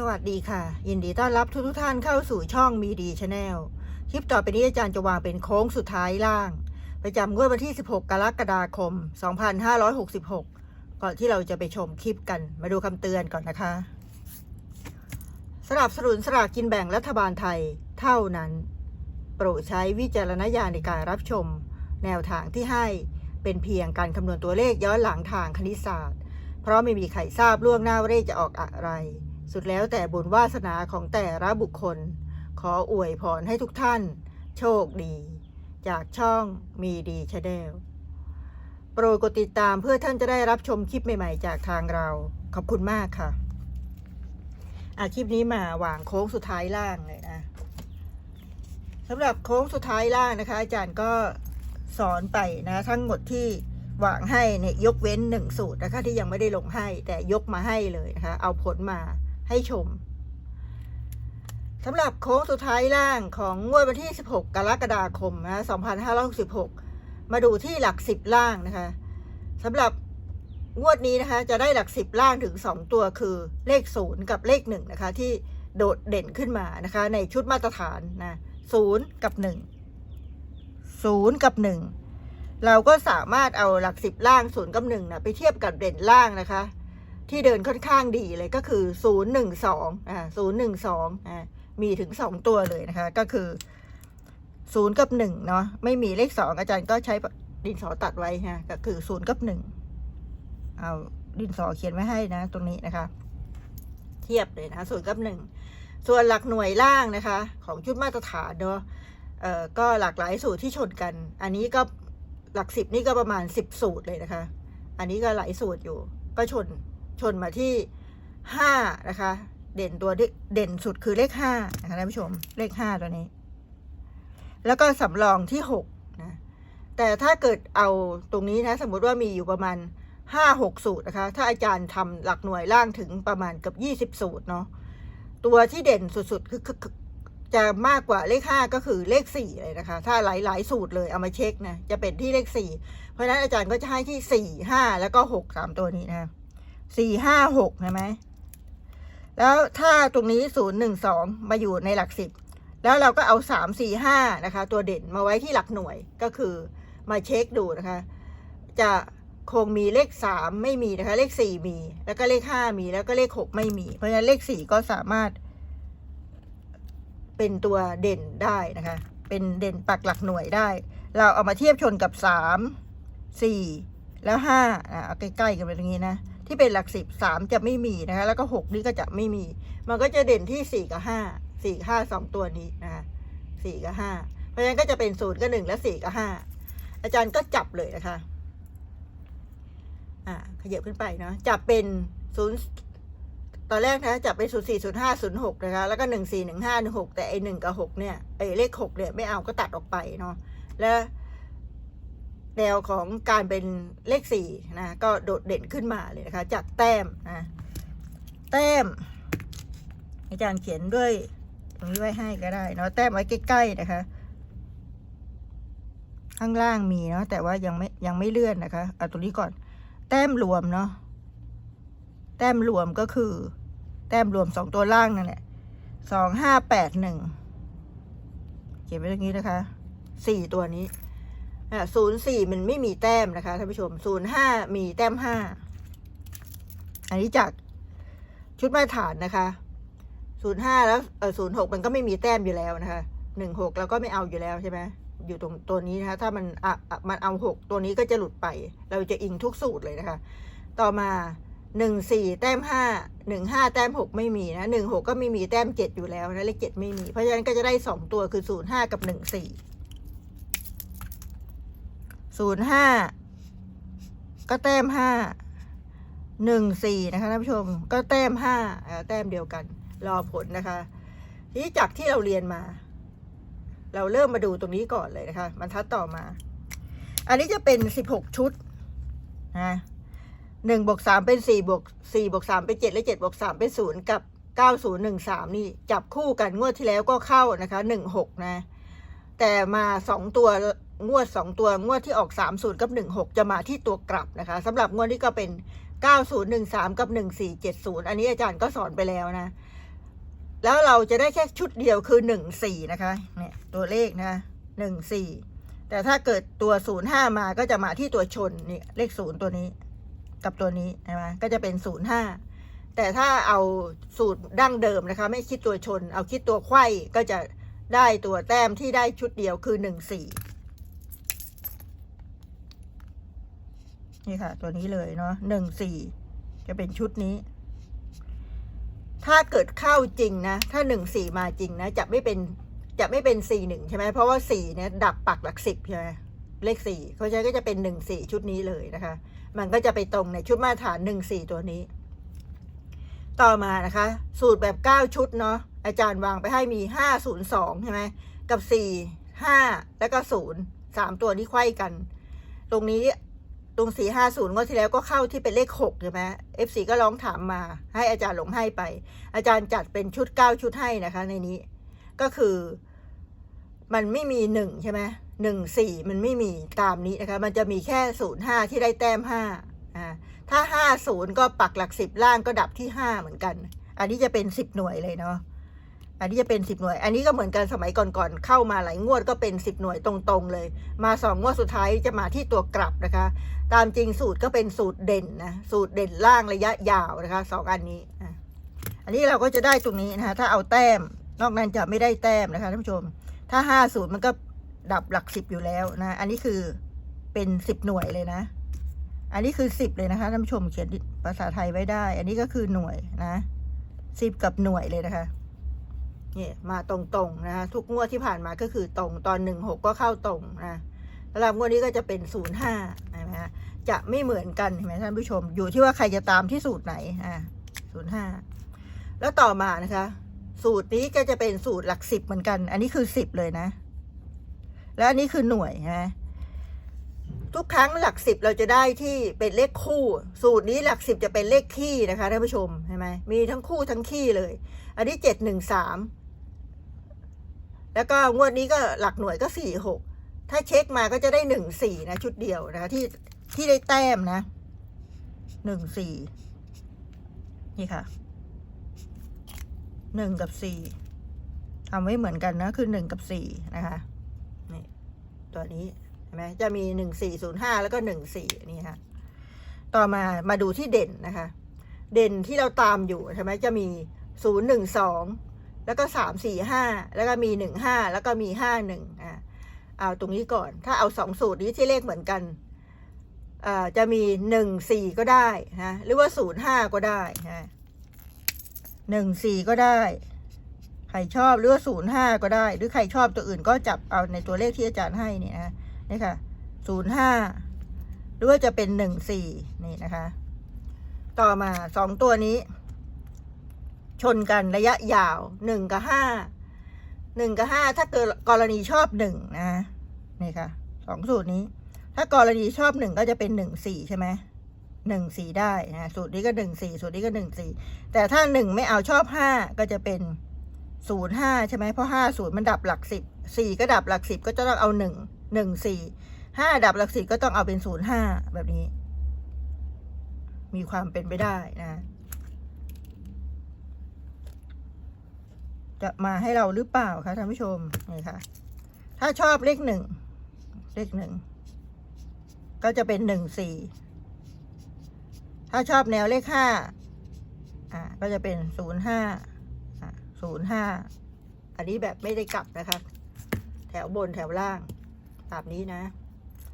สวัสดีค่ะ ยินดีต้อนรับทุกทท่านเข้าสู่ช่องมีดีชาแนลคลิปต่อไปนี้อาจารย์จะวางเป็นโค้งสุดท้ายล่าง ประจำงวดวันที่ 16 กรกฎาคม 2566 ก่อนที่เราจะไปชมคลิปกันมาดูคำเตือนก่อนนะคะ สนับสนุนสลากกินแบ่งรัฐบาลไทยเท่านั้น โปรดใช้วิจารณญาณในการรับชม แนวทางที่ให้เป็นเพียงการคำนวณตัวเลขย้อนหลังทางคณิตศาสตร์ เพราะไม่มีใครทราบล่วงหน้าว่าเลขจะออกอะไร สุดแล้วแต่บุญวาสนาของแต่ละบุคคล ขออวยพรให้ทุกท่าน โชคดี จากช่องมีดีชาแนลโปรดกดติดตามเพื่อท่านจะได้รับชมคลิปใหม่ๆ จากทางเรา ขอบคุณมากค่ะอาคลิปนี้มาวางโค้งสุดท้ายล่างเลยนะสำหรับโค้งสุดท้ายล่างนะคะ อาจารย์ก็สอนไปนะ ทั้งหมดที่วางให้เนี่ยยกเว้นหนึ่งสูตรนะคะที่ยังไม่ได้ลงให้ แต่ยกมาให้เลยนะคะ เอาผลมา ให้ชมสำหรับโค้งสุดท้ายล่างของงวดวันที่ 16 กรกฎาคมนะ2566 มาดูที่หลักสิบล่างนะคะสำหรับงวดนี้นะคะ จะได้หลักสิบล่างถึง 2 ตัวคือเลขศูนย์กับเลขหนึ่งนะคะ ที่โดดเด่นขึ้นมานะคะ ในชุดมาตรฐานนะศูนย์กับหนึ่งศูนย์กับหนึ่งเราก็สามารถเอาหลักสิบล่างศูนย์กับหนึ่งนะไปเทียบกับเด่นล่างนะคะ ที่เดินค่อนข้างดีเลยก็คือศูนย์หนึ่งสองอ่าศูนย์หนึ่งสองอ่ามีถึงสองตัวเลยนะคะ ก็คือศูนย์กับหนึ่งเนาะไม่มีเลขสองอาจารย์ก็ใช้ดินสอตัดไว้ฮะก็คือศูนย์กับหนึ่งเอาดินสอเขียนไว้ให้นะ ตรงนี้นะคะ เทียบเลยนะคะศูนย์กับหนึ่งส่วนหลักหน่วยล่างนะคะ ของชุดมาตรฐานเนาะเอ่อก็หลากหลายสูตรที่ชนกัน อันนี้ก็หลักสิบนี่ก็ประมาณสิบสูตรเลยนะคะ อันนี้ก็หลายสูตรอยู่ ก็ชน ชนมาที่ห้านะคะ เด่นตัวเด่นสุดคือเลขห้านะคะท่านผู้ชมเลขห้าตัวนี้ แล้วก็สำรองที่หกนะแต่ถ้าเกิดเอาตรงนี้นะ สมมติว่ามีอยู่ประมาณห้าหกสูตรนะคะ ถ้าอาจารย์ทำหลักหน่วยล่างถึงประมาณเกับยี่สิบสูตรเนาะตัวที่เด่นสุดๆคือจะมากกว่าเลขห้าก็คือเลขสี่เลยนะคะ ถ้าหลายๆสูตรเลยเอามาเช็คนะ จะเป็นที่เลขสี่เพราะฉะนั้นอาจารย์ก็จะให้ที่สี่ห้าแล้วก็หกสามตัวนี้นะ สี่ห้าหกใช่ไหมแล้วถ้าตรงนี้ศูนย์หนึ่งสองมาอยู่ในหลักสิบแล้วเราก็เอาสามสี่ห้านะคะ ตัวเด่นมาไว้ที่หลักหน่วยก็คือมาเช็คดูนะคะ จะคงมีเลขสามไม่มีนะคะ เลขสี่มี แล้วก็เลขห้ามีแล้วก็เลขหกไม่มี เพราะฉะนั้นเลขสี่ก็สามารถ เป็นตัวเด่นได้นะคะ เป็นเด่นปักหลักหน่วยได้ เราเอามาเทียบชนกับสามสี่แล้วห้าอะเอาใกล้ๆกันไปตรงนี้นะ ที่เป็นหลักสิบสามจะไม่มีนะคะ แล้วก็หกนี่ก็จะไม่มี มันก็จะเด่นที่สี่กับห้าสี่ห้าสองตัวนี้นะคะสี่กับห้าเพราะฉะนั้นก็จะเป็นศูนย์กับหนึ่งและสี่กับห้าอาจารย์ก็จับเลยนะคะ อ่าขยับขึ้นไปเนาะจับเป็นศูนย์ตอนแรกนะจับเป็นศูนย์สี่ศูนย์ห้าศูนย์หกนะคะ แล้วก็หนึ่งสี่หนึ่งห้าหนึ่งหกแต่ไอหนึ่งกับหกเนี่ยไอเลขหกเนี่ยไม่เอาก็ตัดออกไปเนาะและ แนวของการเป็นเลขสี่นะก็โดดเด่นขึ้นมาเลยนะคะ จากแต้มนะแต้ม อาจารย์เขียนด้วยตรงนี้ไว้ให้ก็ได้เนาะแต้มไว้ใกล้ๆนะคะ ข้างล่างมีเนาะแต่ว่ายังไม่ยังไม่เลื่อนนะคะเอาตรงนี้ก่อน แต้มรวมเนาะแต้มรวมก็คือ แต้มรวมสองตัวล่างนั่นแหละสองห้าแปดหนึ่งเขียนไว้ตรงนี้นะคะสี่ตัวนี้ ศูนย์สี่มันไม่มีแต้มนะคะท่านผู้ชมศูนย์ห้ามีแต้มห้าอันนี้จากชุดมาตรฐานนะคะศูนย์ห้าแล้วเออศูนย์หกมันก็ไม่มีแต้มอยู่แล้วนะคะหนึ่งหกเราก็ไม่เอาอยู่แล้วใช่ไหมอยู่ตรงตัวนี้นะคะ ถ้ามันอะมันเอาหกตัวนี้ก็จะหลุดไป เราจะอิงทุกสูตรเลยนะคะ ต่อมาหนึ่งสี่แต้มห้าหนึ่งห้าแต้มหกไม่มีนะหนึ่งหกก็ไม่มีแต้มเจ็ดอยู่แล้วนะเลขเจ็ดไม่มี เพราะฉะนั้นก็จะได้สองตัวคือศูนย์ห้ากับหนึ่งสี่ ศูนย์ห้าก็แต้มห้าหนึ่งสี่นะคะท่านผู้ชม ก็แต้มห้าแต้มเดียวกัน รอผลนะคะทีจากที่เราเรียนมา เราเริ่มมาดูตรงนี้ก่อนเลยนะคะบรรทัดต่อมา อันนี้จะเป็นสิบหกชุดนะหนึ่งบวกสามเป็นสี่บวกสี่บวกสามเป็นเจ็ดและเจ็ดบวกสามเป็นศูนย์กับเก้าศูนย์หนึ่งสามนี่ จับคู่กันงวดที่แล้วก็เข้านะคะหนึ่งหกนะ แต่มาสองตัวงวดสองตัวงวดที่ออกสามศูนย์กับหนึ่งหกจะมาที่ตัวกลับนะคะสำหรับงวดนี้ก็เป็นเก้าศูนย์หนึ่งสามกับหนึ่งสี่เจ็ดศูนย์อันนี้อาจารย์ก็สอนไปแล้วนะ แล้วเราจะได้แค่ชุดเดียวคือหนึ่งสี่นะคะเนี่ยตัวเลขนะหนึ่งสี่แต่ถ้าเกิดตัวศูนย์ห้ามาก็จะมาที่ตัวชนนี่เลขศูนย์ตัวนี้ กับตัวนี้ใช่ไหมก็จะเป็นศูนย์ห้าแต่ถ้าเอาสูตรดั้งเดิมนะคะ ไม่คิดตัวชน เอาคิดตัวไข้ก็จะ ได้ตัวแต้มที่ได้ชุดเดียวคือหนึ่งสี่นี่ค่ะ ตัวนี้เลยเนาะหนึ่งสี่จะเป็นชุดนี้ ถ้าเกิดเข้าจริงนะ ถ้าหนึ่งสี่มาจริงนะ จะไม่เป็นจะไม่เป็นสี่หนึ่งใช่ไหมเพราะว่าสี่เนี่ยดับปักหลักสิบใช่ไหมเลขสี่เขาใช้ก็จะเป็นหนึ่งสี่ชุดนี้เลยนะคะ มันก็จะไปตรงในชุดมาตรฐานหนึ่งสี่ตัวนี้ ต่อมานะคะ สูตรแบบเก้าชุดเนาะ อาจารย์วางไปให้มีห้าศูนย์สองใช่ไหมกับสี่ห้าแล้วก็ศูนย์สามตัวนี้ไขว้กัน ตรงนี้ตรงสี่ห้าศูนย์งวดที่แล้วก็เข้าที่เป็นเลขหกใช่ไหมเอฟซีก็ร้องถามมา ให้อาจารย์หลงให้ไป อาจารย์จัดเป็นชุดเก้าชุดให้นะคะ ในนี้ ก็คือ มันไม่มีหนึ่งใช่ไหมหนึ่งสี่มันไม่มีตามนี้นะคะ มันจะมีแค่ศูนย์ห้าที่ได้แต้มห้าอ่าถ้าห้าศูนย์ก็ปักหลักสิบล่างก็ดับที่ห้าเหมือนกัน อันนี้จะเป็นสิบหน่วยเลยเนาะ อันนี้จะเป็นสิบหน่วย อันนี้ก็เหมือนกันสมัยก่อนๆ เข้ามาหลายงวดก็เป็นสิบหน่วยตรงๆเลย มาสองงวดสุดท้ายจะมาที่ตัวกลับนะคะ ตามจริงสูตรก็เป็นสูตรเด่นนะ สูตรเด่นล่างระยะยาวนะคะสองอันนี้ อันนี้เราก็จะได้ตรงนี้นะคะ ถ้าเอาแต้ม นอกนั้นจะไม่ได้แต้มนะคะท่านผู้ชม ถ้าห้าสูตรมันก็ดับหลักสิบอยู่แล้วนะ อันนี้คือเป็นสิบหน่วยเลยนะ อันนี้คือสิบเลยนะคะท่านผู้ชมเขียนภาษาไทยไว้ได้ อันนี้ก็คือหน่วยนะสิบกับหน่วยเลยนะคะ เนี่ยมาตรงๆนะคะทุกงวดที่ผ่านมาก็คือตรงตอนหนึ่งหกก็เข้าตรงนะสำหรับงวดนี้ก็จะเป็นศูนย์ห้านะฮะจะไม่เหมือนกันเห็นไหมท่านผู้ชม อยู่ที่ว่าใครจะตามที่สูตรไหนอ่าศูนย์ห้าแล้วต่อมานะคะ สูตรนี้ก็จะเป็นสูตรหลักสิบเหมือนกัน อันนี้คือสิบเลยนะ แล้วอันนี้คือหน่วยนะทุกครั้งหลักสิบเราจะได้ที่เป็นเลขคู่ สูตรนี้หลักสิบจะเป็นเลขคี่นะคะท่านผู้ชมเห็นไหมมีทั้งคู่ทั้งคี่เลย อันนี้เจ็ดหนึ่งสาม แล้วก็งวดนี้ก็หลักหน่วยก็สี่หกถ้าเช็คมาก็จะได้หนึ่งสี่นะ ชุดเดียวนะที่ที่ได้แต้มนะหนึ่งสี่นี่ค่ะหนึ่งกับสี่ทำไว้เหมือนกันนะ คือหนึ่งกับสี่นะคะนี่ตัวนี้เห็นไหมจะมีหนึ่งสี่ศูนย์ห้าแล้วก็หนึ่งสี่นี่ค่ะต่อมามาดูที่เด่นนะคะ เด่นที่เราตามอยู่ใช่ไหมจะมีศูนย์หนึ่งสอง แล้วก็สามสี่ห้าแล้วก็มีหนึ่งห้าแล้วก็มีห้าหนึ่งอ่าเอาตรงนี้ก่อน ถ้าเอาสองสูตรนี้ที่เลขเหมือนกันอ่าจะมีหนึ่งสี่ก็ได้นะหรือว่าศูนย์ห้าก็ได้นะหนึ่งสี่ก็ได้ ใครชอบหรือว่าศูนย์ห้าก็ได้ หรือใครชอบตัวอื่นก็จับเอาในตัวเลขที่อาจารย์ให้เนี่ยนะนี่ค่ะศูนย์ห้าหรือว่าจะเป็นหนึ่งสี่นี่นะคะ ต่อมาสองตัวนี้ ชนกันระยะยาวหนึ่งกับห้าหนึ่งกับห้าถ้าเกิดกรณีชอบหนึ่งนะนี่ค่ะสองสูตรนี้ ถ้ากรณีชอบหนึ่งก็จะเป็นหนึ่งสี่ใช่ไหมหนึ่งสี่ได้นะสูตรนี้ก็หนึ่งสี่สูตรนี้ก็หนึ่งสี่แต่ถ้าหนึ่งไม่เอาชอบห้าก็จะเป็นศูนย์ห้าใช่ไหมเพราะห้าศูนย์มันดับหลักสิบสี่ก็ดับหลักสิบก็จะต้องเอาหนึ่งหนึ่งสี่ห้าดับหลักสิบก็ต้องเอาเป็นศูนย์ห้าแบบนี้ มีความเป็นไปได้นะ จะมาให้เราหรือเปล่าคะท่านผู้ชมนี่ค่ะ ถ้าชอบเลขหนึ่งเลขหนึ่งก็จะเป็นหนึ่งสี่ถ้าชอบแนวเลขห้าอ่าก็จะเป็นศูนย์ห้าศูนย์ห้าอันนี้แบบไม่ได้กลับนะคะ แถวบนแถวล่างแบบนี้นะ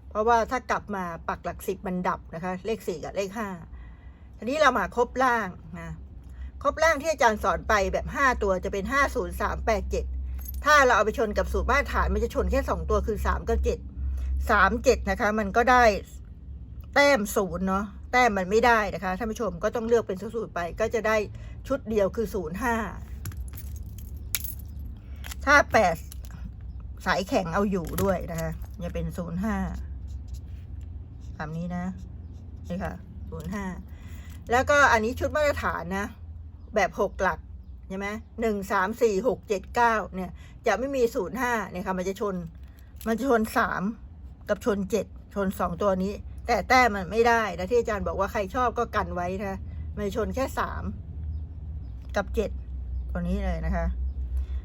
เพราะว่าถ้ากลับมาปักหลักสิบมันดับนะคะ เลขสี่กับเลขห้าทีนี้เรามาครบล่างนะ ครบล่างที่อาจารย์สอนไปแบบห้าตัวจะเป็นห้าศูนย์สามแปดเจ็ดถ้าเราเอาไปชนกับสูตรมาตรฐานมันจะชนแค่สองตัวคือสามกับเจ็ดสามเจ็ดนะคะ มันก็ได้แต้มศูนย์เนาะแต้มมันไม่ได้นะคะท่านผู้ชมก็ต้องเลือกเป็นสูตรไปก็จะได้ชุดเดียวคือศูนย์ห้าถ้าแปดสายแข็งเอาอยู่ด้วยนะคะจะเป็นศูนย์ห้าแบบนี้นะนี่ค่ะศูนย์ห้าแล้วก็อันนี้ชุดมาตรฐานนะ แบบหกหลักใช่ไหมหนึ่งสามสี่หกเจ็ดเก้าเนี่ย จะไม่มีศูนย์ห้าเนี่ยค่ะมันจะชน มันจะชนสามกับชนเจ็ดชนสองตัวนี้ แต่แต้มมันไม่ได้นะที่อาจารย์บอกว่าใครชอบก็กันไว้นะมันชนแค่สามกับเจ็ดตัวนี้เลยนะคะ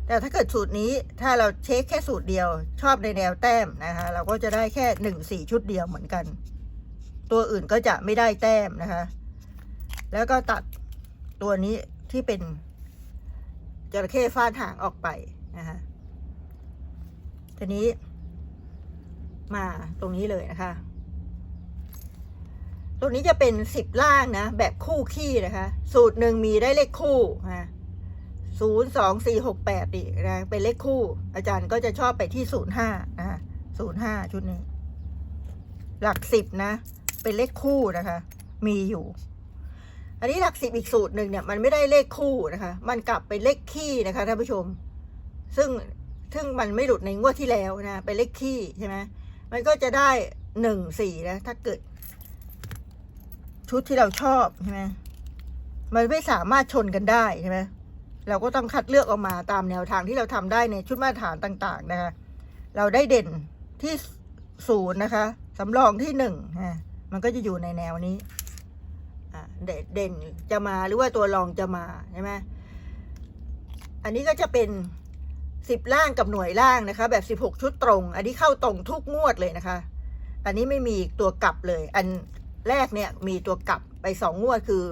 แต่ถ้าเกิดสูตรนี้ถ้าเราเช็คแค่สูตรเดียว ชอบในแนวแต้มนะคะ เราก็จะได้แค่หนึ่งสี่ชุดเดียวเหมือนกัน ตัวอื่นก็จะไม่ได้แต้มนะคะ แล้วก็ตัดตัวนี้ ที่เป็นจระเข้ฟาดหางออกไปนะคะทีนี้ มาตรงนี้เลยนะคะ ตรงนี้จะเป็นสิบล่างนะ แบบคู่ขี้นะคะ สูตรหนึ่งมีได้เลขคู่นะศูนย์สองสี่หกแปดอีกนะเป็นเลขคู่ อาจารย์ก็จะชอบไปที่ศูนย์ห้านะคะศูนย์ห้าชุดนี้ หลักสิบนะ เป็นเลขคู่นะคะ มีอยู่ อันนี้หลักสิบอีกสูตรหนึ่งเนี่ยมันไม่ได้เลขคู่นะคะ มันกลับเป็นเลขขี้นะคะท่านผู้ชม ซึ่งซึ่งมันไม่หลุดในงวดที่แล้วนะเป็นเลขขี้ใช่ไหมมันก็จะได้หนึ่งสี่นะ ถ้าเกิด ชุดที่เราชอบใช่ไหมมันไม่สามารถชนกันได้ใช่ไหมเราก็ต้องคัดเลือกออกมาตามแนวทางที่เราทำได้ในชุดมาตรฐานต่างๆนะคะ เราได้เด่นที่ศูนย์นะคะสำรองที่หนึ่งนะมันก็จะอยู่ในแนวนี้ เด่นจะมาหรือว่าตัวรองจะมาใช่ไหมอันนี้ก็จะเป็นสิบล่างกับหน่วยล่างนะคะ แบบสิบหกชุดตรง อันนี้เข้าตรงทุกงวดเลยนะคะ อันนี้ไม่มีตัวกลับเลย อันแรกเนี่ยมีตัวกลับไปสองงวดคือ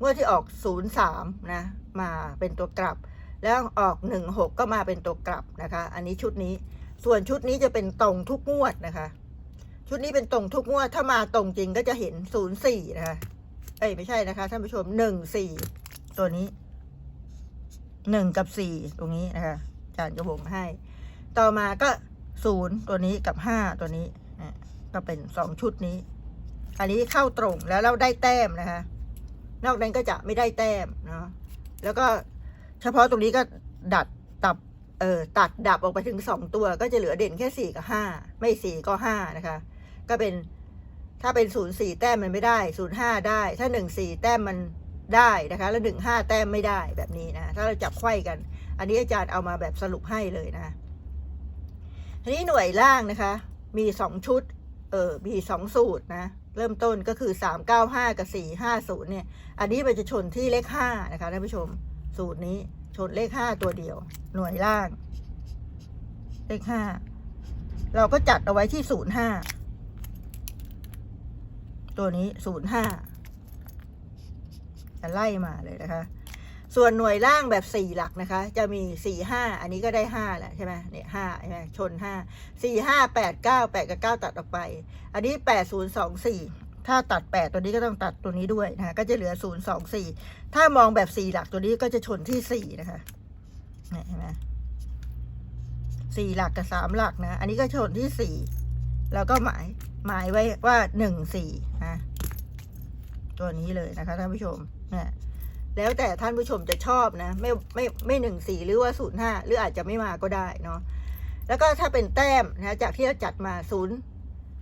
งวดที่ออกศูนย์สามนะ มาเป็นตัวกลับ แล้วออกหนึ่งหกก็มาเป็นตัวกลับนะคะ อันนี้ชุดนี้ ส่วนชุดนี้จะเป็นตรงทุกงวดนะคะ ชุดนี้เป็นตรงทุกงวดถ้ามาตรงจริงก็จะเห็นศูนย์สี่นะคะ เอ้ยไม่ใช่นะคะท่านผู้ชมหนึ่งสี่ตัวนี้หนึ่งกับสี่ตรงนี้นะคะอาจารย์จะวงให้ ต่อมาก็ศูนย์ตัวนี้กับห้าตัวนี้อ่ก็เป็นสองชุดนี้ อันนี้เข้าตรงแล้วเราได้แต้มนะคะ นอกนั้นก็จะไม่ได้แต้มเนาะแล้วก็เฉพาะตรงนี้ก็ดัดตับเออตัดดับออกไปถึงสองตัว ก็จะเหลือเด่นแค่สี่กับห้าไม่สี่ก็ห้านะคะ ก็เป็น ถ้าเป็นศูนย์สี่แต้มมันไม่ได้ศูนย์ห้าได้ ถ้าหนึ่งสี่แต้มมันได้นะคะ แล้วหนึ่งห้าแต้มไม่ได้แบบนี้นะ ถ้าเราจับไข้กัน อันนี้อาจารย์เอามาแบบสรุปให้เลยนะทีนี้หน่วยล่างนะคะ มีสองชุด เออมีสองสูตรนะ เริ่มต้นก็คือสามเก้าห้ากับสี่ห้าศูนย์เนี่ย อันนี้มันจะชนที่เลขห้านะคะท่านผู้ชม สูตรนี้ชนเลขห้าตัวเดียว หน่วยล่าง เลขห้าเราก็จัดเอาไว้ที่ศูนย์ห้า ตัวนี้ศูนย์ห้าจะไล่มาเลยนะคะ ส่วนหน่วยล่างแบบสี่หลักนะคะ จะมีสี่ห้าอันนี้ก็ได้ห้าแหละใช่ไหมเนี่ยห้าใช่ไหมชนห้าสี่ห้าแปดเก้าแปดกับเก้าตัดออกไป อันนี้แปดศูนย์สองสี่ถ้าตัดแปดตัวนี้ก็ต้องตัดตัวนี้ด้วยนะคะก็จะเหลือศูนย์สองสี่ถ้ามองแบบสี่หลักตัวนี้ก็จะชนที่สี่นะคะเนี่ยเห็นไหมสี่หลักกับสามหลักนะ อันนี้ก็ชนที่สี่ แล้วก็หมายหมายไว้ว่าหนึ่งสี่นะตัวนี้เลยนะคะท่านผู้ชมเนี่ยแล้วแต่ท่านผู้ชมจะชอบนะ ไม่ไม่ไม่หนึ่งสี่หรือว่าศูนย์ห้าหรืออาจจะไม่มาก็ได้เนาะแล้วก็ถ้าเป็นแต้มนะจากที่เราจัดมาศูนย์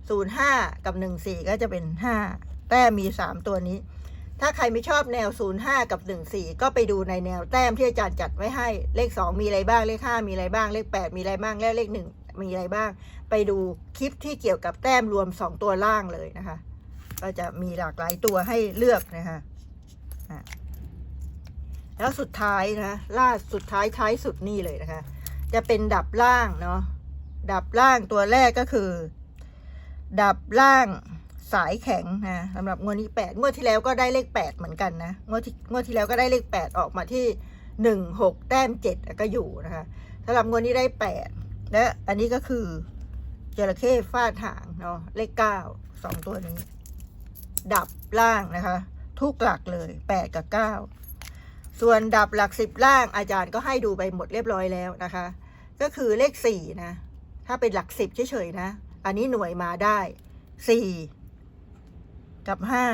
ศูนย์ห้ากับหนึ่งสี่ก็จะเป็นห้าแต้มมีสามตัวนี้ ถ้าใครไม่ชอบแนวศูนย์ห้ากับหนึ่งสี่ก็ไปดูในแนวแต้มที่อาจารย์จัดไว้ให้เลขสองมีอะไรบ้างเลขห้ามีอะไรบ้างเลขแปดมีอะไรบ้างและเลขหนึ่ง มีอะไรบ้าง ไปดูคลิปที่เกี่ยวกับแต้มรวมสองตัวล่างเลยนะคะ ก็จะมีหลากหลายตัวให้เลือกนะคะแล้วสุดท้ายนะล่าสุดท้ายท้ายสุดนี่เลยนะคะ จะเป็นดับล่างเนาะดับล่างตัวแรกก็คือ ดับล่างสายแข็งนะสำหรับงวดนี้แปดงวดที่แล้วก็ได้เลขแปดเหมือนกันนะงวดที่งวดที่แล้วก็ได้เลขแปดออกมาที่หนึ่งหกแต้มเจ็ดก็อยู่นะคะสำหรับงวดนี้ได้แปด และอันนี้ก็คือจระเข้ฟาดหางเนาะเลขเก้าสองตัวนี้ ดับล่างนะคะ ทุกหลักเลยแปดกับเก้าส่วนดับหลักสิบล่างอาจารย์ก็ให้ดูไปหมดเรียบร้อยแล้วนะคะ ก็คือเลขสี่นะ ถ้าเป็นหลักสิบเฉยๆนะ อันนี้หน่วยมาได้สี่กับห้า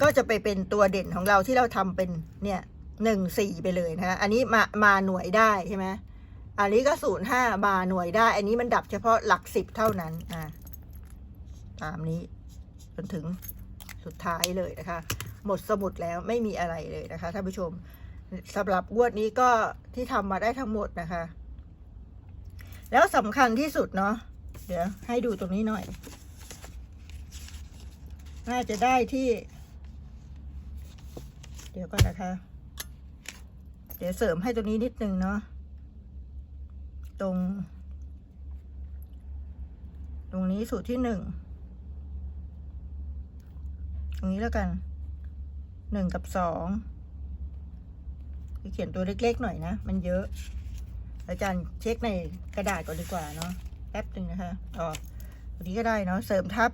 ก็จะไปเป็นตัวเด่นของเราที่เราทำเป็นเนี่ยหนึ่งสี่ไปเลยนะคะอันนี้มามาหน่วยได้ใช่ไหม อันนี้ก็ศูนย์ห้ามาหน่วยได้ อันนี้มันดับเฉพาะหลักสิบเท่านั้นอ่าตามนี้จนถึงสุดท้ายเลยนะคะ หมดสมุดแล้วไม่มีอะไรเลยนะคะท่านผู้ชมสำหรับงวดนี้ก็ที่ทำมาได้ทั้งหมดนะคะ แล้วสำคัญที่สุดเนาะเดี๋ยวให้ดูตรงนี้หน่อย น่าจะได้ที่ เดี๋ยวก่อนนะคะ เดี๋ยวเสริมให้ตรงนี้นิดนึงเนาะ ตรง ตรงนี้สูตรที่หนึ่งตรงนี้แล้วกันหนึ่งกับสองเขียนตัวเล็กๆหน่อยนะ มันเยอะ อาจารย์เช็คในกระดาษก่อนดีกว่าเนาะแป๊บหนึ่งนะคะอ๋อตันนี้ก็ได้เนาะเสริมทับ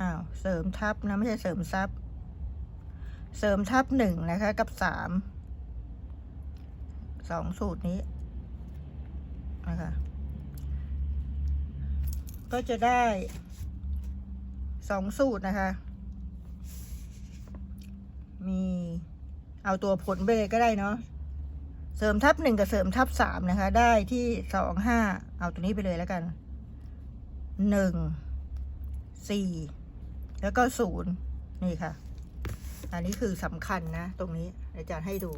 อ้าว เสริมทับนะไม่ใช่เสริมซับเสริมทับหนึ่งนะคะ กับสามสองสูตรนี้นะคะก็จะได้สองสูตรนะคะ มีเอาตัวผลไปเลยก็ได้เนาะเสริมทับหนึ่งกับเสริมทับสามนะคะ ได้ที่สองห้าเอาตัวนี้ไปเลยแล้วกันหนึ่งสี่ แล้วก็ศูนย์นี่ค่ะ อันนี้คือสำคัญนะ ตรงนี้อาจารย์ให้ดู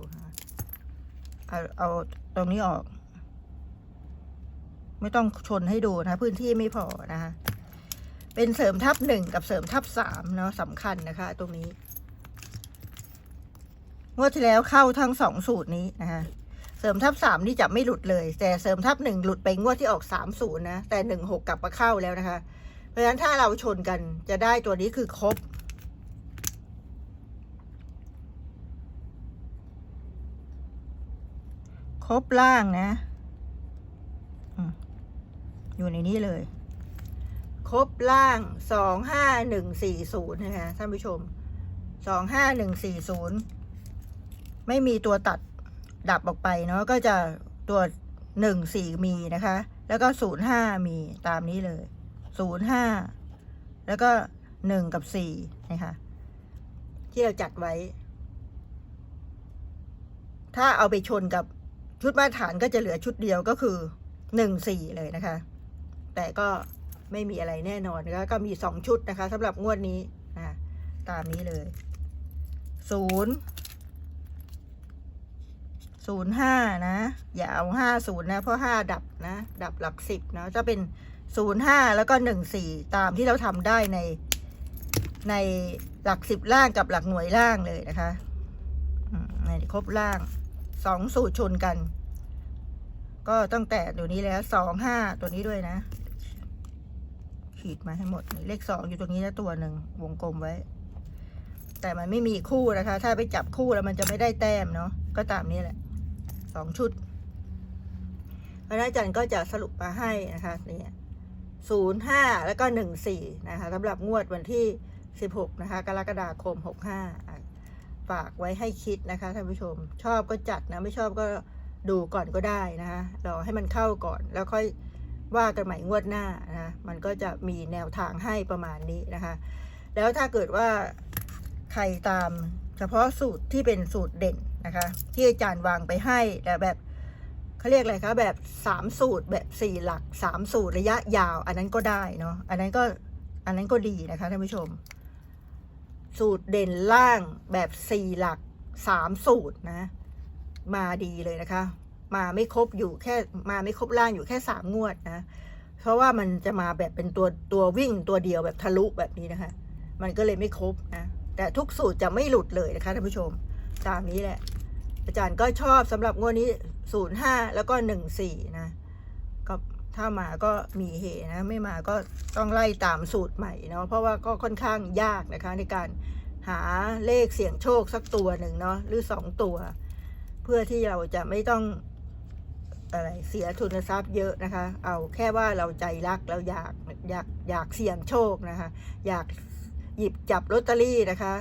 เอาเอาตรงนี้ออก ไม่ต้องชนให้ดูนะ พื้นที่ไม่พอนะคะเป็นเสริมทับหนึ่งกับเสริมทับสามเนาะสำคัญนะคะ ตรงนี้งวดที่แล้วเข้าทั้งสองสูตรนี้นะคะเสริมทับสามนี่จะไม่หลุดเลย แต่เสริมทับหนึ่งหลุดไปงวดที่ออกสามศูนย์นะแต่หนึ่งหกกลับมาเข้าแล้วนะคะ เพราะฉะนั้นถ้าเราชนกันจะได้ตัวนี้คือครบ ครบล่างนะ อยู่ในนี้เลย ครบล่างสองห้าหนึ่งสี่ศูนย์นะคะท่านผู้ชมสองห้าหนึ่งสี่ศูนย์ไม่มีตัวตัดดับออกไปเนาะก็จะตัวหนึ่งสี่มีนะคะ แล้วก็ศูนย์ห้ามีตามนี้เลย ศูนย์ห้าแล้วก็หนึ่งกับสี่นะคะที่เราจัดไว้ ถ้าเอาไปชนกับชุดมาตรฐานก็จะเหลือชุดเดียวก็คือหนึ่งสี่เลยนะคะ แต่ก็ไม่มีอะไรแน่นอนนะคะก็มีสองชุดนะคะสำหรับงวดนี้นะตามนี้เลยศูนย์ศูนย์ห้านะ อย่าเอาห้าศูนย์นะ เพราะห้าดับนะ ดับหลักสิบนะจะเป็น ศูนย์ห้าแล้วก็หนึ่งสี่ตามที่เราทำได้ในในหลักสิบล่างกับหลักหน่วยล่างเลยนะคะในครบล่างสองสูตรชนกัน ก็ตั้งแต่ตัวนี้แล้วสองห้าตัวนี้ด้วยนะ ขีดมาให้หมดเลขสองอยู่ตรงนี้นะตัวหนึ่งวงกลมไว้ แต่มันไม่มีคู่นะคะ ถ้าไปจับคู่แล้วมันจะไม่ได้แต้มเนาะก็ตามนี้แหละสองชุดพระอาจารย์ก็จะสรุปมาให้นะคะเนี่ย ศูนย์ห้าแล้วก็หนึ่งสี่นะคะสำหรับงวดวันที่สิบหกนะคะ กรกฎาคมหกห้าฝากไว้ให้คิดนะคะท่านผู้ชม ชอบก็จัดนะ ไม่ชอบก็ดูก่อนก็ได้นะคะรอให้มันเข้าก่อนแล้วค่อยว่ากันใหม่งวดหน้านะะมันก็จะมีแนวทางให้ประมาณนี้นะคะ แล้วถ้าเกิดว่าใครตามเฉพาะสูตรที่เป็นสูตรเด่นนะคะ ที่อาจารย์วางไปให้แต่แบบ เขาเรียกอะไรคะแบบสามสูตรแบบสี่หลักสามสูตรระยะยาว อันนั้นก็ได้เนาะอันนั้นก็อันนั้นก็ดีนะคะท่านผู้ชม สูตรเด่นล่างแบบสี่หลักสามสูตรนะ มาดีเลยนะคะ มาไม่ครบอยู่แค่มาไม่ครบล่างอยู่แค่สามงวดนะ เพราะว่ามันจะมาแบบเป็นตัวตัววิ่งตัวเดียวแบบทะลุแบบนี้นะคะ มันก็เลยไม่ครบนะแต่ทุกสูตรจะไม่หลุดเลยนะคะท่านผู้ชม ตามนี้แหละ อาจารย์ก็ชอบสำหรับงวดนี้ ศูนย์ห้าแล้วก็หนึ่งสี่นะก็ถ้ามาก็มีเหนะ ไม่มาก็ต้องไล่ตามสูตรใหม่เนาะเพราะว่าก็ค่อนข้างยากนะคะ ในการหาเลขเสี่ยงโชคสักตัวหนึ่งเนาะหรือสองตัว เพื่อที่เราจะไม่ต้องอะไรเสียทุนทรัพย์เยอะนะคะ เอาแค่ว่าเราใจรักเราอยากอยากอยากเสี่ยงโชคนะคะ อยากหยิบจับลอตเตอรี่นะคะ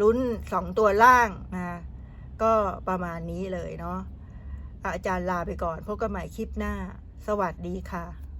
ลุ้นสองตัวล่างนะะก็ประมาณนี้เลยเนาะ อาจารย์ลาไปก่อน พบกันใหม่คลิปหน้า สวัสดีค่ะ